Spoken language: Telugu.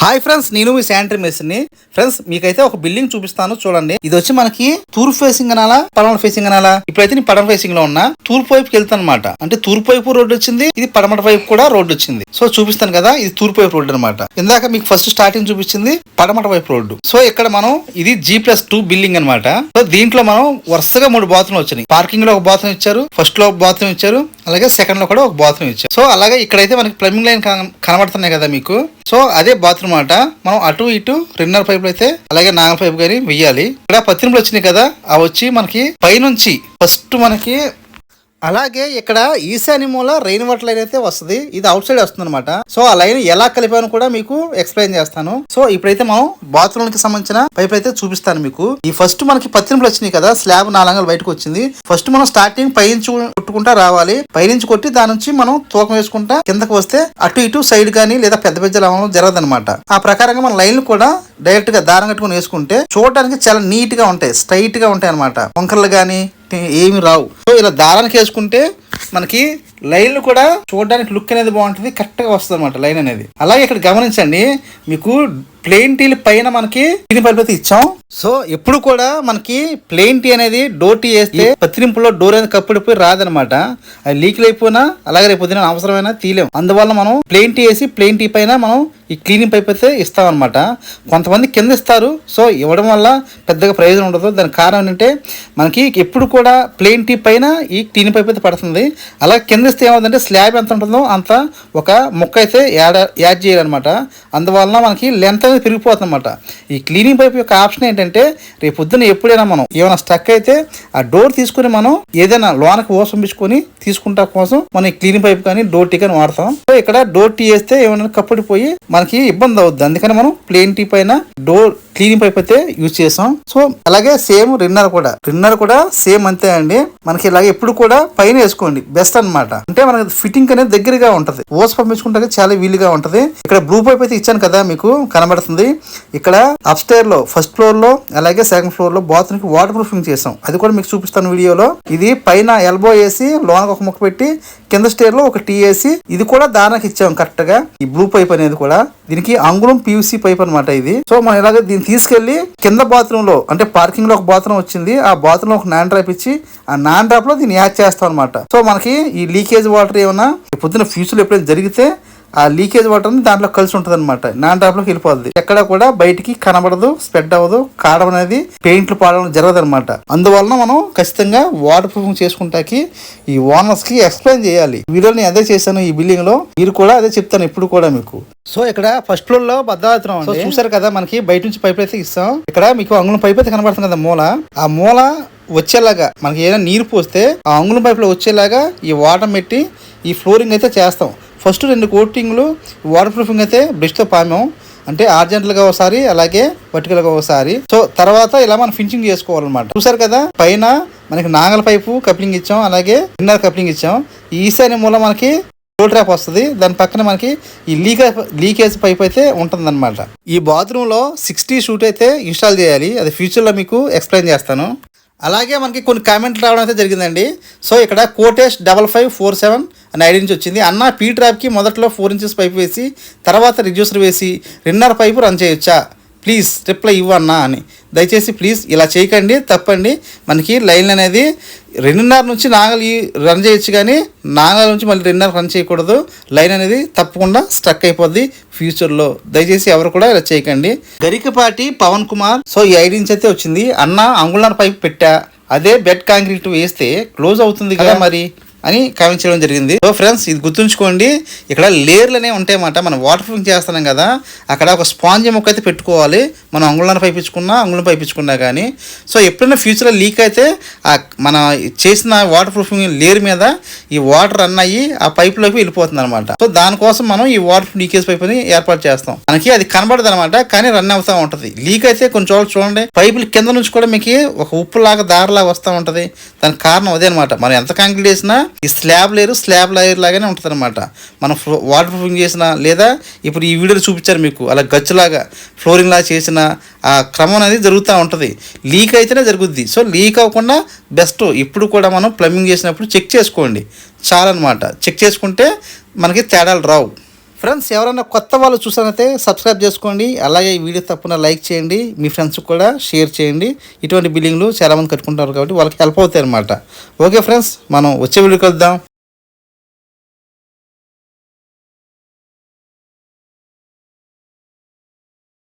హాయ్ ఫ్రెండ్స్ నేను మీ శానిటరీ మెషిన్ని ఫ్రెండ్స్ మీకైతే ఒక బిల్డింగ్ చూపిస్తాను చూడండి. ఇది వచ్చి మనకి తూర్పు ఫేసింగ్ అనాలా పడమట ఫేసింగ్ అనాలా? ఇప్పుడైతే నేను పడమట ఫేసింగ్లో ఉన్నా. తూర్పు వైపుకి వెళ్తాను అనమాట అంటే తూర్పు వైపు రోడ్డు వచ్చింది ఇది పడమట వైపు కూడా రోడ్డు వచ్చింది. సో చూపిస్తాను కదా ఇది తూర్పు వైపు రోడ్డు అనమాట ఇందాక మీకు ఫస్ట్ స్టార్టింగ్ చూపించింది పడమట వైపు రోడ్డు. సో ఇక్కడ మనం ఇది జీ ప్లస్ టూ బిల్డింగ్ అనమాట సో దీంట్లో మనం వరుసగా మూడు బాత్రూమ్ వచ్చినాయి. పార్కింగ్లో ఒక బాత్రూమ్ ఇచ్చారు ఫస్ట్లో ఒక బాత్రూమ్ ఇచ్చారు అలాగే సెకండ్లో కూడా ఒక బాత్రూమ్ ఇచ్చారు. సో అలాగే ఇక్కడైతే మనకి ప్లంబింగ్ లైన్ కనబడుతున్నాయి కదా మీకు. సో అదే బాత్రూమ్ అన్నమాట మనం అటు ఇటు రెండున్నర పైపులు అయితే అలాగే నాగల పైపు కానీ వెయ్యాలి. ఇక్కడ పత్రిములు వచ్చినాయి కదా అవి వచ్చి మనకి పైనుంచి ఫస్ట్ మనకి అలాగే ఇక్కడ ఈశాన్య మూల రెయిన్ వాటర్ లైన్ అయితే వస్తుంది. ఇది అవుట్ సైడ్ వస్తుంది అనమాట సో ఆ లైన్ ఎలా కలిపాను కూడా మీకు ఎక్స్ప్లెయిన్ చేస్తాను. సో ఇప్పుడైతే మనం బాత్రూమ్కి సంబంధించిన పైప్ అయితే చూపిస్తాను మీకు. ఈ ఫస్ట్ మనకి పత్తింపులు వచ్చినాయి కదా స్లాబ్ నాలుగు బయటకు వచ్చింది. ఫస్ట్ మనం స్టార్టింగ్ పైనుంచి కొట్టుకుంటా రావాలి. పైనుంచి కొట్టి దాని నుంచి మనం తూకం వేసుకుంటా కిందకు వస్తే అటు ఇటు సైడ్ కానీ లేదా పెద్ద పెద్ద అవ్వడం జరగదు అనమాట ఆ ప్రకారంగా మన లైన్లు కూడా డైరెక్ట్గా దారం కట్టుకుని వేసుకుంటే చూడడానికి చాలా నీట్గా ఉంటాయి స్ట్రైట్గా ఉంటాయి అనమాట వంకర్లు కానీ ఏమి రావు. సో ఇలా దారానికి వేసుకుంటే మనకి లైన్లు కూడా చూడడానికి లుక్ అనేది బాగుంటుంది కరెక్ట్గా వస్తుంది అనమాట లైన్ అనేది. అలాగే ఇక్కడ గమనించండి మీకు ప్లెయిన్ టీల పైన మనకి టీని పైపు ఇచ్చాం. సో ఎప్పుడు కూడా మనకి ప్లెయిన్ టీ అనేది డోర్ టీ వేస్తే పత్తిరింపులో డోర్ అనేది కప్పుడిపోయి రాదనమాట అది లీక్ అయిపోయినా అలాగే రేపు పొద్దున అవసరమైనా తీలేం అందువల్ల మనం ప్లెయిన్ టీ వేసి ప్లెయిన్ టీ పైన మనం ఈ క్లీనింగ్ పైప్ అయితే ఇస్తాం అనమాట కొంతమంది కింద ఇస్తారు. సో ఇవ్వడం వల్ల పెద్దగా ప్రయోజనం ఉండదు. దానికి కారణం ఏంటంటే మనకి ఎప్పుడు కూడా ప్లెయిన్ టీ పైన ఈ క్లీనింగ్ పైప్ అయితే పడుతుంది. అలా కింద ఇస్తే ఏమవుతుందంటే స్లాబ్ ఎంత ఉంటుందో అంత ఒక ముక్క అయితే యాడ్ యాడ్ చేయాలన్నమాట. అందువలన మనకి లెంత్ అనేది పెరిగిపోతుంది ఈ క్లీనింగ్ పైప్ యొక్క ఆప్షన్ ఏంటంటే రేపు పొద్దున్న ఎప్పుడైనా మనం ఏమైనా స్టక్ అయితే ఆ డోర్ తీసుకుని మనం ఏదైనా లోనకి ఓసంపించుకొని తీసుకుంటా కోసం మనం ఈ క్లీనింగ్ పైప్ కానీ డోర్ టీ కానీ వాడతాం. సో ఇక్కడ డోర్ టీ వేస్తే ఏమైనా కప్పడిపోయి మనకి ఇబ్బంది అవుద్ది. అందుకని మనం ప్లేన్ టీ పైన డోర్ క్లీనింగ్ పైప్ అయితే యూజ్ చేసాం సో అలాగే సేమ్ రిన్నర్ కూడా. రిన్నర్ కూడా సేమ్ అంతే అండి. మనకి ఇలాగే ఎప్పుడు కూడా పైన వేసుకోండి. బెస్ట్ అన్నమాట. అంటే మనకి ఫిట్టింగ్ అనేది దగ్గరగా ఉంటది. ఓస్ పంపించుకుంటే చాలా వీలుగా ఉంటది. ఇక్కడ బ్లూ పైప్ అయితే ఇచ్చాను కదా మీకు కనబడుతుంది. ఇక్కడ అప్ స్టేర్లో ఫస్ట్ ఫ్లోర్లో అలాగే సెకండ్ ఫ్లోర్లో బాత్రూమ్కి వాటర్ ప్రూఫింగ్ చేసాం అది కూడా మీకు చూపిస్తాను వీడియోలో. ఇది పైన ఎల్బో వేసి లోనకి ఒక ముక్క పెట్టి కింద స్టేర్లో ఒక టీ వేసి ఇది కూడా దానికి ఇచ్చాం కరెక్ట్గా. ఈ బ్లూ పైప్ అనేది కూడా. దీనికి అంగుళం పీవీసీ పైప్ అన్నమాట ఇది. సో మనం ఇలాగే దీన్ని తీసుకెళ్ళి కింద బాత్రూమ్లో అంటే పార్కింగ్లో ఒక బాత్రూమ్ వచ్చింది. ఆ బాత్రూమ్లో ఒక నాన్ డ్రాప్ ఇచ్చి ఆ నాన్ డ్రాప్లో దీన్ని యాడ్ చేస్తాం అనమాట సో మనకి ఈ లీక్ లీకేజ్ వాటర్ ఏమైనా పొద్దున ఫ్యూచర్లో ఎప్పుడైనా జరిగితే ఆ లీకేజ్ వాటర్ దాంట్లో కలిసి ఉంటుంది అనమాట నాన్ డ్రాప్లోకి వెళ్ళిపోద్ది. ఎక్కడ కూడా బయటికి కనబడదు స్ప్రెడ్ అవ్వదు కాడం అనేది పెయింట్లు పాడడం జరగదు అనమాట అందువలన మనం ఖచ్చితంగా వాటర్ ప్రూఫింగ్ చేసుకుంటాకి ఈ ఓనర్స్కి ఎక్స్ప్లెయిన్ చేయాలి. వీడియో నేను అదే చేశాను ఈ బిల్డింగ్లో. మీరు కూడా అదే చెప్తాను ఇప్పుడు కూడా మీకు. సో ఇక్కడ ఫస్ట్ ఫ్లోర్లో భద్రావతం సో చూసారు కదా మనకి బయట నుంచి పైప్ అయితే ఇస్తాం. ఇక్కడ మీకు అంగుళం పైప్ అయితే కనబడుతుంది కదా మూల. ఆ మూల వచ్చేలాగా మనకి ఏదైనా నీరు పోస్తే ఆ అంగుళం పైపులో వచ్చేలాగా ఈ వాటర్ పెట్టి ఈ ఫ్లోరింగ్ అయితే చేస్తాం. ఫస్ట్ రెండు కోటింగ్లు వాటర్ ప్రూఫింగ్ అయితే బ్రష్తో పామాం. అంటే ఆర్జెంట్లుగా ఒకసారి అలాగే వర్టికల్గా ఒకసారి. సో తర్వాత ఇలా మనం ఫినిషింగ్ చేసుకోవాలన్నమాట. చూసారు కదా? పైన మనకి నాగల పైపు కప్లింగ్ ఇచ్చాం అలాగే ఇన్నర్ కప్లింగ్ ఇచ్చాం. ఈశాన్య మూల మనకి రోల్ ట్రాప్ వస్తుంది. దాని పక్కన మనకి ఈ లీకేజ్ లీకేజ్ పైప్ అయితే ఉంటుందన్నమాట. ఈ బాత్రూంలో సిక్స్టీ షూట్ అయితే ఇన్స్టాల్ చేయాలి. అది ఫ్యూచర్లో మీకు ఎక్స్ప్లెయిన్ చేస్తాను. అలాగే మనకి కొన్ని కామెంట్లు రావడం అయితే జరిగిందండి. సో ఇక్కడ Kotesh double five four seven అని ఐడి నుంచి వచ్చింది. అన్న పీ ట్రాప్కి మొదట్లో ఫోర్ ఇంచెస్ పైప్ వేసి తర్వాత రిడ్యూసర్ వేసి రెండున్నర పైపు రన్ చేయొచ్చా? ప్లీజ్ రిప్లై ఇవ్వన్నా అని. దయచేసి ప్లీజ్ ఇలా చేయకండి తప్పండి. మనకి లైన్ అనేది రెండున్నర నుంచి నాగలి రన్ చేయొచ్చు కానీ నాగల నుంచి మళ్ళీ రెండున్నర రన్ చేయకూడదు. లైన్ అనేది తప్పకుండా స్ట్రక్ అయిపోద్ది ఫ్యూచర్లో దయచేసి ఎవరు కూడా ఇలా చేయకండి. గరికపాటి పవన్ కుమార్. సో ఈ ఐడి నుంచి అయితే వచ్చింది. అన్న అంగుళన్నర పైప్ పెట్టా. అదే బెడ్ కాంక్రీట్ వేస్తే క్లోజ్ అవుతుంది కదా మరి? అని కామెంట్ చేయడం జరిగింది. సో ఫ్రెండ్స్ ఇది గుర్తుంచుకోండి. ఇక్కడ లేయర్లు అనేవి ఉంటాయన్నమాట. మనం వాటర్ ప్రూఫింగ్ చేస్తున్నాం కదా అక్కడ ఒక స్పాంజ్ మొక్క అయితే పెట్టుకోవాలి. మనం అంగుళాన్ని పైపించుకున్నా అంగుళం పైపించుకున్నా కానీ సో ఎప్పుడైనా ఫ్యూచర్లో లీక్ అయితే ఆ మన చేసిన వాటర్ ప్రూఫింగ్ లేయర్ మీద ఈ వాటర్ రన్ అయ్యి ఆ పైప్లోకి వెళ్ళిపోతుంది అనమాట సో దానికోసం మనం ఈ వాటర్ లీకేజ్ పైప్ అని ఏర్పాటు చేస్తాం. మనకి అది కనబడదు అనమాట కానీ రన్ అవుతూ ఉంటుంది. లీక్ అయితే కొన్ని చోట్ల చూడండి. పైపులు కింద నుంచి కూడా మీకు ఒక ఉప్పు లాగా దారిలాగా వస్తూ ఉంటుంది. దానికి కారణం అదే అనమాట మనం ఎంత కాంక్రీట్ చేసినా ఈ స్లాబ్ లేరు స్లాబ్ లేయర్ లాగానే ఉంటుంది అనమాట మనం వాటర్ ప్రూఫింగ్ చేసిన లేదా ఇప్పుడు ఈ వీడియోలో చూపించారు మీకు అలా గచ్చులాగా ఫ్లోరింగ్ లాగా చేసిన ఆ క్రమం అనేది జరుగుతూ ఉంటుంది. లీక్ అయితేనే జరుగుద్ది. సో లీక్ అవ్వకుండా బెస్ట్. ఇప్పుడు కూడా మనం ప్లంబింగ్ చేసినప్పుడు చెక్ చేసుకోండి. చాలన్నమాట. చెక్ చేసుకుంటే మనకి తేడాలు రావు. ఫ్రెండ్స్ ఎవరైనా కొత్త వాళ్ళు చూసానైతే సబ్స్క్రైబ్ చేసుకోండి. అలాగే ఈ వీడియో తప్పకుండా లైక్ చేయండి. మీ ఫ్రెండ్స్కి కూడా షేర్ చేయండి. ఇటువంటి బిల్డింగ్లు చాలామంది కట్టుకుంటారు కాబట్టి వాళ్ళకి హెల్ప్ అవుతాయి అనమాట ఓకే ఫ్రెండ్స్ మనం వచ్చే వీడియో కలుద్దాం